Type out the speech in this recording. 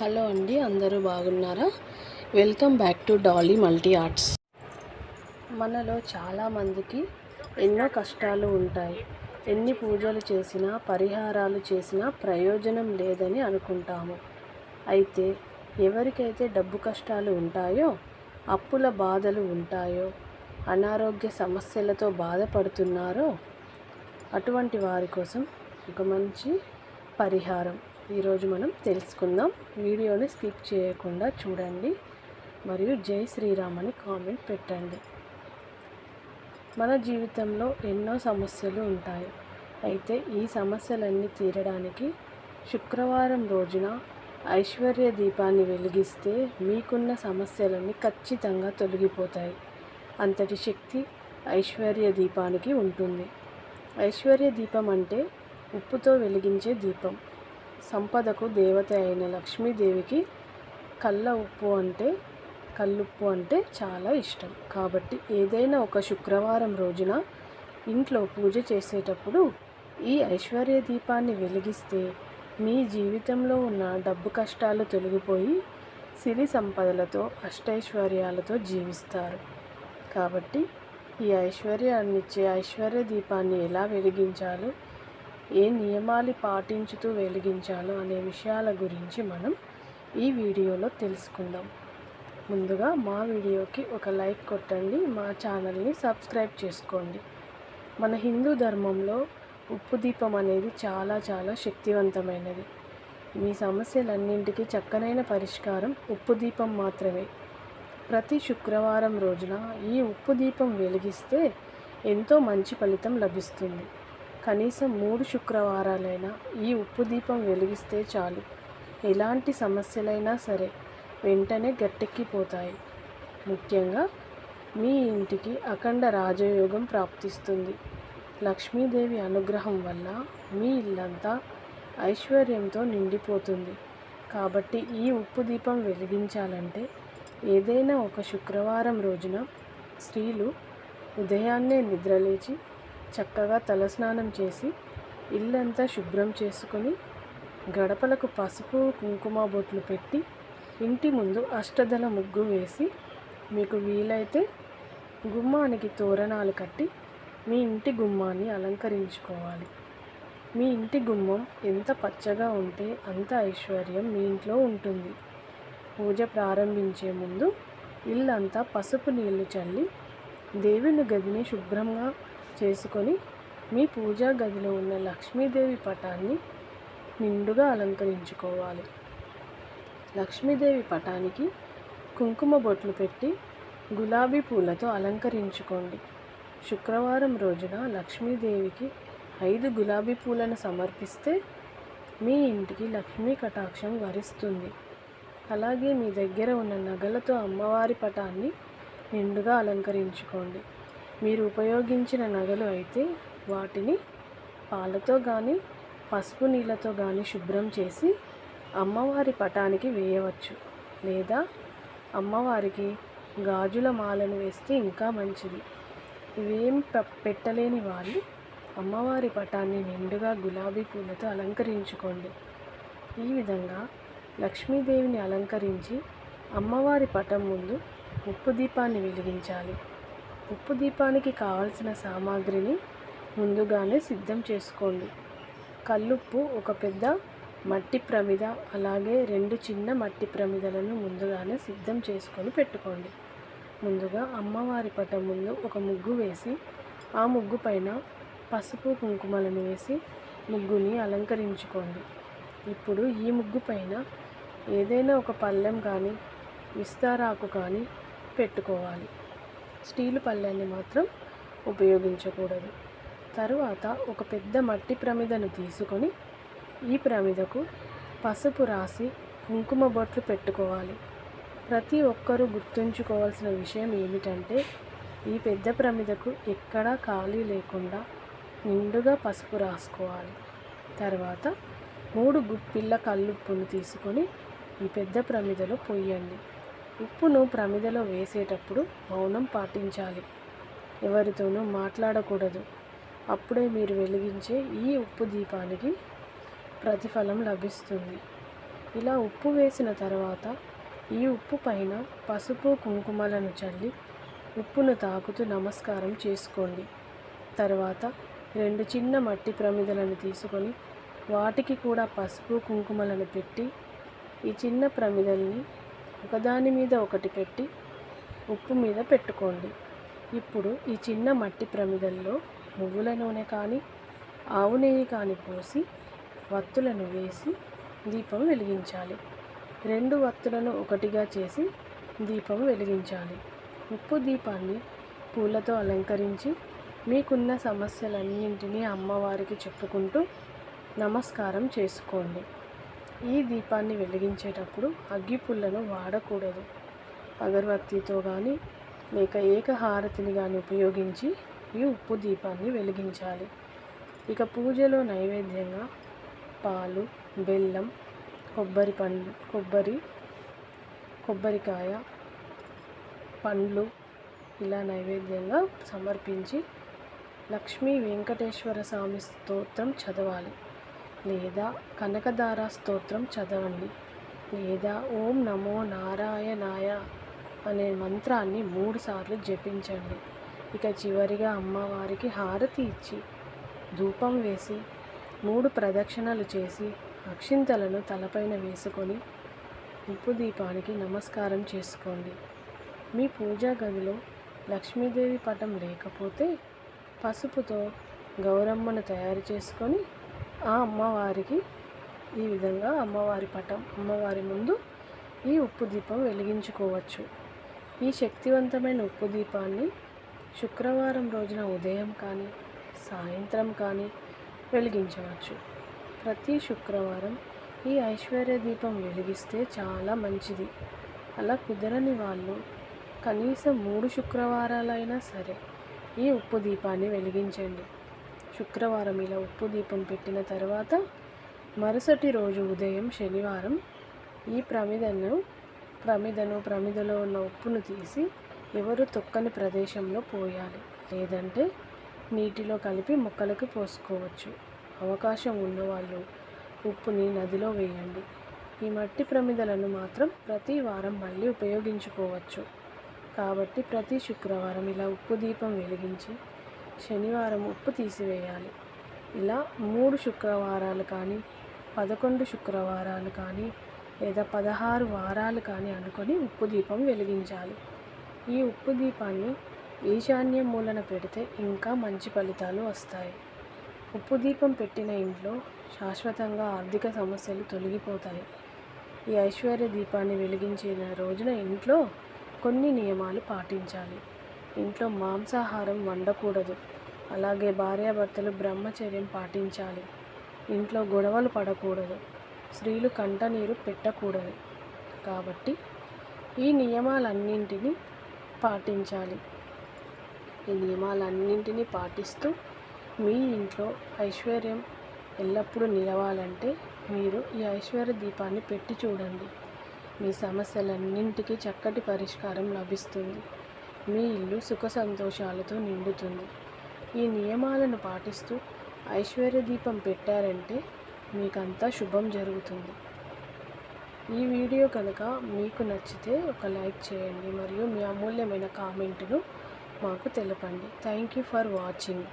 Hello అండి అందరూ బాగున్నారా? Welcome back to Dolly multi arts. మనలో చాలామందికి ఎన్నో కష్టాలు ఉంటాయి. ఎన్ని పూజలు చేసినా పరిహారాలు చేసినా ప్రయోజనం లేదని అనుకుంటాము. అయితే ఎవరికైతే డబ్బు కష్టాలు ఉంటాయో అప్పుల బాధలు ఉంటాయో అనారోగ్య సమస్యలతో బాధపడుతున్నారో అటువంటి వారి కోసం ఒక మంచి పరిహారం. ఈరోజు మనం తెలుసుకుందాం. వీడియోని స్కిప్ చేయకుండా చూడండి. మరియు జై శ్రీరామ్ అని కామెంట్ పెట్టండి. మన జీవితంలో ఎన్నో సమస్యలు ఉంటాయి. అయితే ఈ సమస్యలన్నీ తీరడానికి శుక్రవారం రోజున ఐశ్వర్య దీపాన్ని వెలిగిస్తే మీకున్న సమస్యలన్నీ ఖచ్చితంగా తొలగిపోతాయి. అంతటి శక్తి ఐశ్వర్య దీపానికి ఉంటుంది. ఐశ్వర్య దీపం అంటే ఉప్పుతో వెలిగించే దీపం. సంపదకు దేవత అయిన లక్ష్మీదేవికి కళ్ళ ఉప్పు అంటే కల్లుప్పు అంటే చాలా ఇష్టం. కాబట్టి ఏదైనా ఒక శుక్రవారం రోజున ఇంట్లో పూజ చేసేటప్పుడు ఈ ఐశ్వర్య దీపాన్ని వెలిగిస్తే మీ జీవితంలో ఉన్న డబ్బు కష్టాలు తొలగిపోయి సిరి సంపదలతో అష్టైశ్వర్యాలతో జీవిస్తారు. కాబట్టి ఈ ఐశ్వర్యాన్నిచ్చే ఐశ్వర్య దీపాన్ని ఎలా వెలిగించాలో ఏ నియమాలు పాటించుతూ వెలిగించాలో అనే విషయాల గురించి మనం ఈ వీడియోలో తెలుసుకుందాం. ముందుగా మా వీడియోకి ఒక లైక్ కొట్టండి మా ఛానల్ని సబ్స్క్రైబ్ చేసుకోండి. మన హిందూ ధర్మంలో ఉప్పు దీపం అనేది చాలా చాలా శక్తివంతమైనది. మీ సమస్యలన్నింటికీ చక్కనైన పరిష్కారం ఉప్పు దీపం మాత్రమే. ప్రతి శుక్రవారం రోజున ఈ ఉప్పు దీపం వెలిగిస్తే ఎంతో మంచి ఫలితం లభిస్తుంది. కనీసం మూడు శుక్రవారాలైనా ఈ ఉప్పు దీపం వెలిగిస్తే చాలు. ఎలాంటి సమస్యలైనా సరే వెంటనే గట్టెక్కిపోతాయి. ముఖ్యంగా మీ ఇంటికి అఖండ రాజయోగం ప్రాప్తిస్తుంది. లక్ష్మీదేవి అనుగ్రహం వల్ల మీ ఇల్లంతా ఐశ్వర్యంతో నిండిపోతుంది. కాబట్టి ఈ ఉప్పు దీపం వెలిగించాలంటే ఏదైనా ఒక శుక్రవారం రోజున స్త్రీలు ఉదయాన్నే నిద్రలేచి చక్కగా తలస్నానం చేసి ఇల్లంతా శుభ్రం చేసుకొని గడపలకు పసుపు కుంకుమ బొట్లు పెట్టి ఇంటి ముందు అష్టదల ముగ్గు వేసి మీకు వీలైతే గుమ్మానికి తోరణాలు కట్టి మీ ఇంటి గుమ్మాన్ని అలంకరించుకోవాలి. మీ ఇంటి గుమ్మం ఎంత పచ్చగా ఉంటే అంత ఐశ్వర్యం మీ ఇంట్లో ఉంటుంది. పూజ ప్రారంభించే ముందు ఇల్లంతా పసుపు నీళ్ళు చల్లి దేవుని గదిని శుభ్రంగా చేసుకొని మీ పూజా గదిలో ఉన్న లక్ష్మీదేవి పటాన్ని నిండుగా అలంకరించుకోవాలి. లక్ష్మీదేవి పటానికి కుంకుమ బొట్లు పెట్టి గులాబీ పూలతో అలంకరించుకోండి. శుక్రవారం రోజున లక్ష్మీదేవికి ఐదు గులాబీ పూలను సమర్పిస్తే మీ ఇంటికి లక్ష్మీ కటాక్షం వరిస్తుంది. అలాగే మీ దగ్గర ఉన్న నగలతో అమ్మవారి పటాన్ని నిండుగా అలంకరించుకోండి. మీరు ఉపయోగించిన నగలు అయితే వాటిని పాలతో కానీ పసుపు నీళ్ళతో కానీ శుభ్రం చేసి అమ్మవారి పటానికి వేయవచ్చు. లేదా అమ్మవారికి గాజుల మాలను వేస్తే ఇంకా మంచిది. ఇవేం పెట్టలేని వాళ్ళు అమ్మవారి పటాన్ని నిండుగా గులాబీ పూలతో అలంకరించుకోండి. ఈ విధంగా లక్ష్మీదేవిని అలంకరించి అమ్మవారి పటం ముందు ఉప్పు దీపాన్ని వెలిగించాలి. ఉప్పు దీపానికి కావలసిన సామాగ్రిని ముందుగానే సిద్ధం చేసుకోండి. కల్లుప్పు ఒక పెద్ద మట్టి ప్రమిద అలాగే రెండు చిన్న మట్టి ప్రమిదలను ముందుగానే సిద్ధం చేసుకొని పెట్టుకోండి. ముందుగా అమ్మవారి పటం ముందు ఒక ముగ్గు వేసి ఆ ముగ్గు పైన పసుపు కుంకుమలను వేసి ముగ్గుని అలంకరించుకోండి. ఇప్పుడు ఈ ముగ్గు పైన ఏదైనా ఒక పళ్ళెం కానీ విస్తారాకు కానీ పెట్టుకోవాలి. స్టీలు పళ్ళాన్ని మాత్రం ఉపయోగించకూడదు. తరువాత ఒక పెద్ద మట్టి ప్రమిదను తీసుకొని ఈ ప్రమిదకు పసుపు రాసి కుంకుమ బొట్లు పెట్టుకోవాలి. ప్రతి ఒక్కరూ గుర్తుంచుకోవాల్సిన విషయం ఏమిటంటే ఈ పెద్ద ప్రమిదకు ఎక్కడా ఖాళీ లేకుండా నిండుగా పసుపు రాసుకోవాలి. తర్వాత మూడు గుప్పిళ్ళ కల్లుప్పును తీసుకొని ఈ పెద్ద ప్రమిదలో పొయ్యండి ఉప్పును ప్రమిదలో వేసేటప్పుడు మౌనం పాటించాలి. ఎవరితోనూ మాట్లాడకూడదు. అప్పుడే మీరు వెలిగించే ఈ ఉప్పు దీపానికి ప్రతిఫలం లభిస్తుంది. ఇలా ఉప్పు వేసిన తర్వాత ఈ ఉప్పు పైన పసుపు కుంకుమలను చల్లి ఉప్పును తాకుతూ నమస్కారం చేసుకోండి. తర్వాత రెండు చిన్న మట్టి ప్రమిదలను తీసుకొని వాటికి కూడా పసుపు కుంకుమలను పెట్టి ఈ చిన్న ప్రమిదల్ని ఒకదాని మీద ఒకటి పెట్టి ఉప్పు మీద పెట్టుకోండి. ఇప్పుడు ఈ చిన్న మట్టి ప్రమిదల్లో నువ్వుల నూనె కానీ ఆవు నెయ్యి కానీ పోసి వత్తులను వేసి దీపం వెలిగించాలి. రెండు వత్తులను ఒకటిగా చేసి దీపం వెలిగించాలి. ఉప్పు దీపాన్ని పూలతో అలంకరించి మీకున్న సమస్యలన్నింటినీ అమ్మవారికి చెప్పుకుంటూ నమస్కారం చేసుకోండి. ఈ దీపాన్ని వెలిగించేటప్పుడు అగ్గిపుల్లను వాడకూడదు. అగరబత్తితో కానీ లేక ఏకహారతిని కానీ ఉపయోగించి ఈ ఉప్పు దీపాన్ని వెలిగించాలి. ఇక పూజలో నైవేద్యంగా పాలు బెల్లం కొబ్బరి పండ్లు కొబ్బరి కొబ్బరికాయ పండ్లు ఇలా నైవేద్యంగా సమర్పించి లక్ష్మీ వెంకటేశ్వర స్వామి స్తోత్రం చదవాలి. లేదా కనకదార స్తోత్రం చదవండి. లేదా ఓం నమో నారాయణాయ అనే మంత్రాన్ని మూడుసార్లు జపించండి. ఇక చివరిగా అమ్మవారికి హారతి ఇచ్చి ధూపం వేసి మూడు ప్రదక్షిణలు చేసి అక్షింతలను తలపైన వేసుకొని ఉప్పు దీపానికి నమస్కారం చేసుకోండి. మీ పూజా గదిలో లక్ష్మీదేవి పటం లేకపోతే పసుపుతో గౌరమ్మను తయారు చేసుకొని ఆ అమ్మవారికి ఈ విధంగా అమ్మవారి పటం అమ్మవారి ముందు ఈ ఉప్పు దీపం వెలిగించుకోవచ్చు. ఈ శక్తివంతమైన ఉప్పు దీపాన్ని శుక్రవారం రోజున ఉదయం కానీ సాయంత్రం కానీ వెలిగించవచ్చు. ప్రతి శుక్రవారం ఈ ఐశ్వర్య దీపం వెలిగిస్తే చాలా మంచిది. అలా కుదరని వాళ్ళు కనీసం మూడు శుక్రవారాలైనా సరే ఈ ఉప్పు దీపాన్ని వెలిగించండి. శుక్రవారం ఇలా ఉప్పు దీపం పెట్టిన తర్వాత మరుసటి రోజు ఉదయం శనివారం ఈ ప్రమిదను ప్రమిదను ప్రమిదలో ఉన్న ఉప్పును తీసి ఎవరు తొక్కని ప్రదేశంలో పోయాలి. లేదంటే నీటిలో కలిపి మొక్కలకు పోసుకోవచ్చు. అవకాశం ఉన్నవాళ్ళు ఉప్పుని నదిలో వేయండి. ఈ మట్టి ప్రమిదలను మాత్రం ప్రతి వారం మళ్ళీ ఉపయోగించుకోవచ్చు. కాబట్టి ప్రతి శుక్రవారం ఇలా ఉప్పు దీపం వెలిగించి శనివారం ఉప్పు తీసివేయాలి. ఇలా మూడు శుక్రవారాలు కానీ పదకొండు శుక్రవారాలు కానీ లేదా పదహారు వారాలు కానీ అనుకొని ఉప్పు దీపం వెలిగించాలి. ఈ ఉప్పు దీపాన్ని ఈశాన్య మూలన పెడితే ఇంకా మంచి ఫలితాలు వస్తాయి. ఉప్పు దీపం పెట్టిన ఇంట్లో శాశ్వతంగా ఆర్థిక సమస్యలు తొలగిపోతాయి. ఈ ఐశ్వర్య దీపాన్ని వెలిగించిన రోజున ఇంట్లో కొన్ని నియమాలు పాటించాలి. ఇంట్లో మాంసాహారం వండకూడదు. అలాగే భార్యాభర్తలు బ్రహ్మచర్యం పాటించాలి. ఇంట్లో గొడవలు పడకూడదు. స్త్రీలు కంటనీరు పెట్టకూడదు. కాబట్టి ఈ నియమాలన్నింటినీ పాటించాలి. ఈ నియమాలన్నింటినీ పాటిస్తూ మీ ఇంట్లో ఐశ్వర్యం ఎల్లప్పుడూ నిలవాలంటే మీరు ఈ ఐశ్వర్య దీపాన్ని పెట్టి చూడండి. మీ సమస్యలన్నింటికీ చక్కటి పరిష్కారం లభిస్తుంది. మీ ఇల్లు సుఖ సంతోషాలతో నిండుతుంది. ఈ నియమాలను పాటిస్తూ ఐశ్వర్య దీపం పెట్టారంటే మీకంతా శుభం జరుగుతుంది. ఈ వీడియో కనుక మీకు నచ్చితే ఒక లైక్ చేయండి మరియు మీ అమూల్యమైన కామెంట్ను మాకు తెలపండి. Thank you for watching.